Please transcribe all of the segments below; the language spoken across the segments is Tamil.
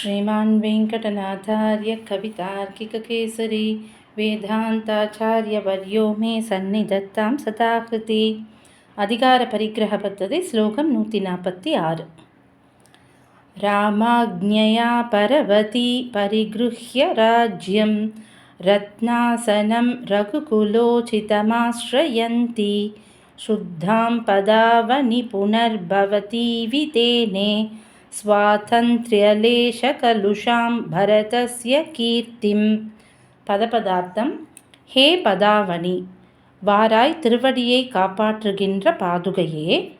శ్రీమాన్ వెంకటనాథార్య కవితార్కికకేసరి వేదాంతాచార్యవర్యో మే సన్నిధత్తాం సదాకృతి అధికార పరిగ్రహ పద్ధతి శ్లోకం నూతి నాపత్తి ఆరు రామాజ్ఞయా పరవతి పరిగృహ్య రాజ్యం రత్నాసనం రఘుకులోచితమాశ్రయంతి శుద్ధాం పదావని పునర్భవతి వితేనే स्वातन्त्र्यलेशकलुषां भरतस्य कीर्तिं பதபதார்த்தம் ஹே பதாவணி வாராய் திருவடியை காப்பாற்றுகின்ற பாதுகையே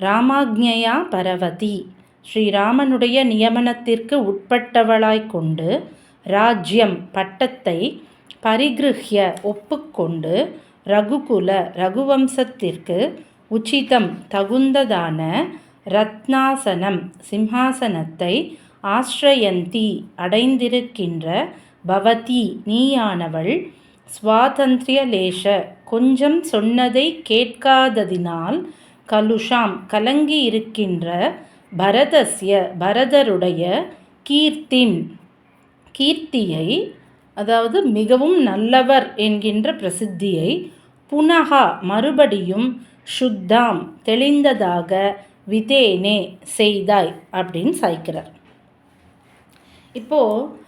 ராமாக்ஞையா பரவதி ஸ்ரீராமனுடைய நியமனத்திற்கு உட்பட்டவளாய் கொண்டு ராஜ்யம் பட்டத்தை பரிகிருஹ்ய ஒப்புக்கொண்டு ரகுகுல ரகுவம்சத்திற்கு உச்சிதம் தகுந்ததான ரத்னாசனம் சிம்ஹாசனத்தை ஆஸ்ரயந்தி அடைந்திருக்கின்ற பவதி நீயானவள் சுவாதந்திரியலேஷ கொஞ்சம் சொன்னதை கேட்காததினால் கலுஷாம் கலங்கி இருக்கின்ற பரதஸ்ய பரதருடைய கீர்த்திம் கீர்த்தியை அதாவது மிகவும் நல்லவர் என்கின்ற பிரசித்தியை புனகா மறுபடியும் சுத்தாம் தெளிந்ததாக விதேனே செய்தாய் அப்படின்னு சாய்க்கிறார். இப்போது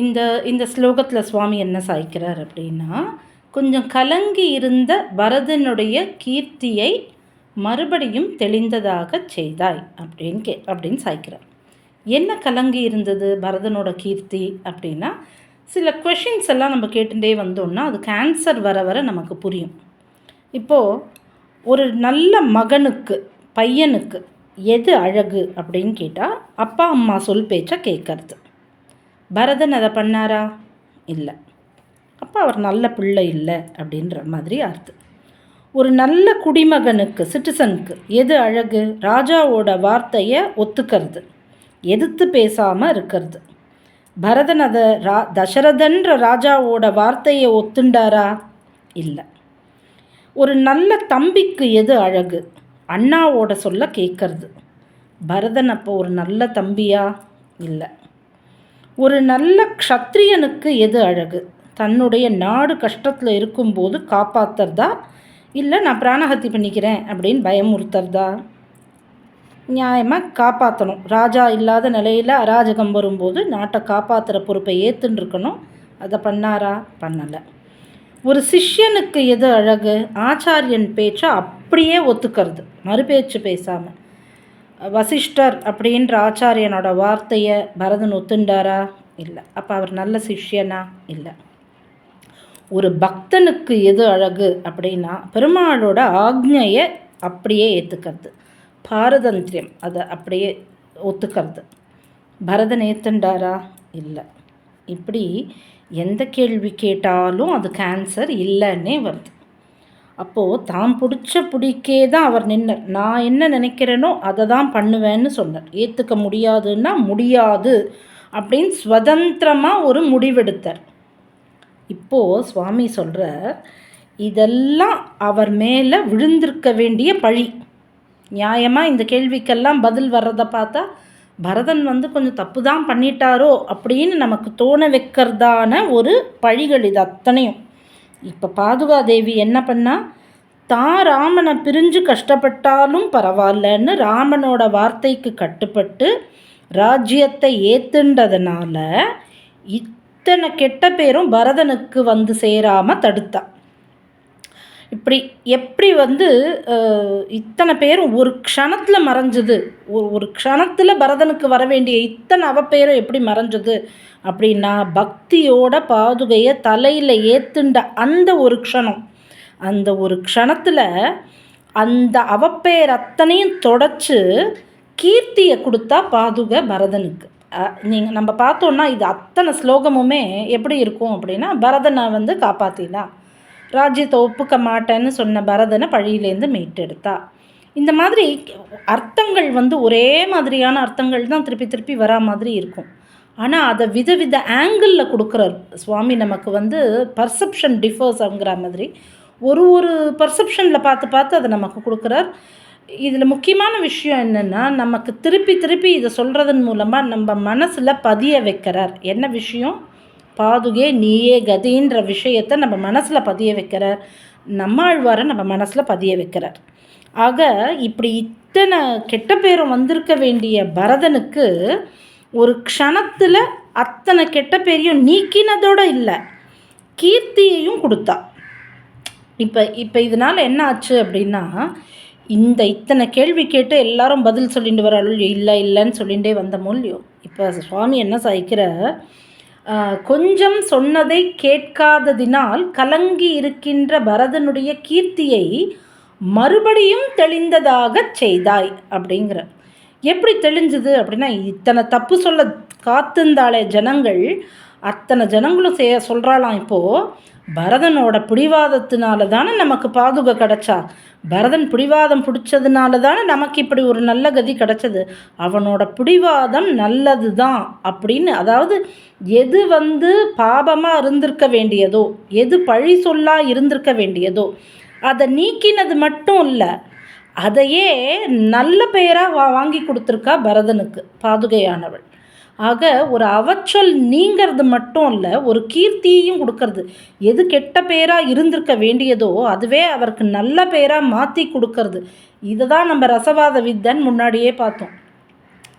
இந்த இந்த ஸ்லோகத்தில் சுவாமி என்ன சாய்க்கிறார் அப்படின்னா கொஞ்சம் கலங்கி இருந்த பரதனுடைய கீர்த்தியை மறுபடியும் தெளிந்ததாக செய்தாய் அப்படின்னு கே அப்படின்னு சாய்க்கிறார். என்ன கலங்கி இருந்தது பரதனோட கீர்த்தி அப்படின்னா சில கொஷின்ஸ் எல்லாம் நம்ம கேட்டுகிட்டே வந்தோம்னா அதுக்கு ஆன்சர் வர வர நமக்கு புரியும். இப்போது ஒரு நல்ல மகனுக்கு பையனுக்கு எது அழகு அப்படின்னு கேட்டால் அப்பா அம்மா சொல் பேச்சை கேட்கறது பரதன் அதை பண்ணாரா? இல்லை. அப்போ அவர் நல்ல பிள்ளை இல்லை அப்படின்ற மாதிரி அர்த்தம். ஒரு நல்ல குடிமகனுக்கு சிட்டிசனுக்கு எது அழகு? ராஜாவோட வார்த்தையை ஒத்துக்கிறது. எதிர்த்து பேசாமல் இருக்கிறது. பரதன் அதை ரா தசரதன்ற ராஜாவோட வார்த்தையை ஒத்துண்டாரா? இல்லை. ஒரு நல்ல தம்பிக்கு எது அழகு? அண்ணாவோட சொல்ல கேட்கறது பரதன் அப்போ ஒரு நல்ல தம்பியா? இல்லை. ஒரு நல்ல க்ஷத்ரியனுக்கு எது அழகு? தன்னுடைய நாடு கஷ்டத்தில் இருக்கும்போது காப்பாற்றுறதா இல்லை நான் பிராணஹத்தி பண்ணிக்கிறேன் அப்படின்னு பயமுறுத்துறதா? நியாயமாக காப்பாற்றணும் ராஜா இல்லாத நிலையில் அராஜகம் வரும்போது நாட்டை காப்பாற்றுற பொறுப்பை ஏற்றுன்னு இருக்கணும் அதை பண்ணாரா? பண்ணலை. ஒரு சிஷ்யனுக்கு எது அழகு? ஆச்சாரியன் பேச்சை அப்படியே ஒத்துக்கிறது. மறுபேச்சு பேசாமல் வசிஷ்டர் அப்படின்ற ஆச்சாரியனோட வார்த்தையை பரதன் ஒத்துண்டாரா? இல்லை. அப்போ அவர் நல்ல சிஷ்யனா? இல்லை. ஒரு பக்தனுக்கு எது அழகு அப்படின்னா பெருமாளோட ஆக்ஞையை அப்படியே ஏற்றுக்கிறது பாரதந்திரியம் அதை அப்படியே ஒத்துக்கிறது. பரதன் ஏற்றுண்டாரா இல்லை. இப்படி எந்த கேள்வி கேட்டாலும் அதுக்கு ஆன்சர் இல்லைன்னே வருது. அப்போது தான் பிடிச்ச பிடிக்கே தான் அவர் நின்னர். நான் என்ன நினைக்கிறேனோ அதை தான் பண்ணுவேன்னு சொன்னார். ஏற்றுக்க முடியாதுன்னா முடியாது அப்படின்னு சுதந்திரமாக ஒரு முடிவெடுத்தார். இப்போது சுவாமி சொல்கிறார் இதெல்லாம் அவர் மேலே விழுந்திருக்க வேண்டிய பழி. நியாயமாக இந்த கேள்விக்கெல்லாம் பதில் வர்றதை பார்த்தா பரதன் வந்து கொஞ்சம் தப்பு தான் பண்ணிட்டாரோ அப்படின்னு நமக்கு தோண வைக்கிறதான ஒரு பழிகள் இது அத்தனையும். இப்போ பாதுகாதேவி என்ன பண்ணால் தான் ராமனை பிரிஞ்சு கஷ்டப்பட்டாலும் பரவாயில்லன்னு ராமனோட வார்த்தைக்கு கட்டுப்பட்டு ராஜ்யத்தை ஏத்துன்றதுனால இத்தனை கெட்ட பேரும் பரதனுக்கு வந்து சேராமல் தடுத்தான் இப்படி எப்படி வந்து இத்தனை பேரும் ஒரு க்ஷணத்தில் மறைஞ்சது ஒரு ஒரு க்ஷணத்தில் பரதனுக்கு வர வேண்டிய இத்தனை அவப்பேரும் எப்படி மறைஞ்சது அப்படின்னா பக்தியோட பாதுகையை தலையில் ஏத்துண்ட அந்த ஒரு க்ஷணம். அந்த ஒரு க்ஷணத்தில் அந்த அவப்பேர் அத்தனையும் தொடச்சு கீர்த்தியை கொடுத்தா பாதுகை பரதனுக்கு. நீங்கள் நம்ம பார்த்தோன்னா இது அத்தனை ஸ்லோகமுமே எப்படி இருக்கும் அப்படின்னா பரதனை வந்து காப்பாற்றினா ராஜ்யத்தை ஒப்புக்க மாட்டேன்னு சொன்ன பரதனை பழியிலேருந்து மீட்டெடுத்தா. இந்த மாதிரி அர்த்தங்கள் வந்து ஒரே மாதிரியான அர்த்தங்கள் தான் திருப்பி திருப்பி வரா மாதிரி இருக்கும். ஆனால் அதை விதவித ஆங்கிளில் கொடுக்குறார் சுவாமி. நமக்கு வந்து பர்செப்ஷன் டிஃபர்ஸ் அப்படிங்கிற மாதிரி ஒரு ஒரு பர்செப்ஷனில் பார்த்து பார்த்து அதை நமக்கு கொடுக்குறார். இதில் முக்கியமான விஷயம் என்னென்னா நமக்கு திருப்பி திருப்பி இதை சொல்கிறதன் மூலமாக நம்ம மனசில் பதிய வைக்கிறார். என்ன விஷயம்? பாதுகே நீயே கதின்ற விஷயத்தை நம்ம மனசில் பதிய வைக்கிறார். நம்மாழ்வாரை நம்ம மனசில் பதிய வைக்கிறார். ஆக இப்படி இத்தனை கெட்ட பேரும் வந்திருக்க வேண்டிய பரதனுக்கு ஒரு க்ஷணத்தில் அத்தனை கெட்ட பேரையும் நீக்கினதோடு இல்லை கீர்த்தியையும் கொடுத்தா. இப்போ இப்போ இதனால் என்ன ஆச்சு அப்படின்னா இந்த இத்தனை கேள்வி கேட்டு எல்லாரும் பதில் சொல்லிட்டு வர இல்லை இல்லைன்னு சொல்லிகிட்டே வந்த மூலியம் இப்போ சுவாமி என்ன சாய்க்கிற கொஞ்சம் சொன்னதை கேட்காததினால் கலங்கி இருக்கின்ற பரதனுடைய கீர்த்தியை மறுபடியும் தெளிந்ததாக செய்தாய் அப்படிங்கிற. எப்படி தெளிஞ்சுது அப்படின்னா இத்தனை தப்பு சொல்ல காத்திருந்தாலே ஜனங்கள் அத்தனை ஜனங்களும் செய்ய சொல்கிறாளாம் இப்போது பரதனோட பிடிவாதத்தினால தானே நமக்கு பாதுகை கிடச்சா? பரதன் பிடிவாதம் பிடிச்சதுனால தானே நமக்கு இப்படி ஒரு நல்ல கதி கிடச்சது. அவனோட பிடிவாதம் நல்லது தான் அப்படின்னு அதாவது எது வந்து பாபமாக இருந்திருக்க வேண்டியதோ எது பழி சொல்லா இருந்திருக்க வேண்டியதோ அதை நீக்கினது மட்டும் இல்லை அதையே நல்ல பெயராக வா வாங்கி கொடுத்துருக்கா பரதனுக்கு பாதுகையானவள். ஆக ஒரு அவச்சொல் நீங்கிறது மட்டும் இல்லை ஒரு கீர்த்தியையும் கொடுக்கறது. எது கெட்ட பேராக இருந்திருக்க வேண்டியதோ அதுவே அவருக்கு நல்ல பேராக மாற்றி கொடுக்கறது. இதை தான் நம்ம ரசவாத வித்தன் முன்னாடியே பார்த்தோம்.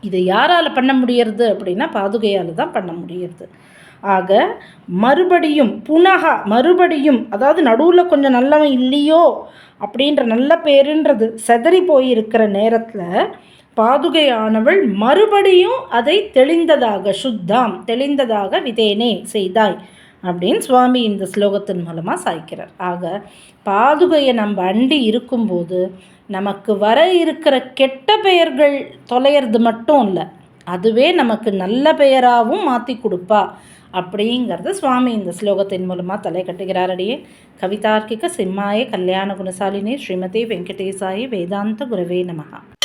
இதை யாரால் பண்ண முடியறது அப்படின்னா பாதுகையால் தான் பண்ண முடியறது. ஆக மறுபடியும் புனகா மறுபடியும் அதாவது நடுவில் கொஞ்சம் நல்லவன் இல்லையோ அப்படின்ற நல்ல பேருன்றது செதறி போயிருக்கிற நேரத்தில் பாதுகையானவள் மறுபடியும் அதை தெளிந்ததாக சுத்தாம் தெளிந்ததாக விதேனே செய்தாய் அப்படின்னு சுவாமி இந்த ஸ்லோகத்தின் மூலமாக சாய்க்கிறார். ஆக பாதுகையை நம்ம அண்டி இருக்கும்போது நமக்கு வர இருக்கிற கெட்ட பெயர்கள் தொலையிறது மட்டும் இல்லை அதுவே நமக்கு நல்ல பெயராகவும் மாற்றி கொடுப்பா அப்படிங்கிறத சுவாமி இந்த ஸ்லோகத்தின் மூலமாக தலை கட்டுகிறாரடியே கவிதார்க்கிக சிம்மாய கல்யாண குணசாலினே ஸ்ரீமதி வெங்கடேசாயி வேதாந்த குரவே நமகா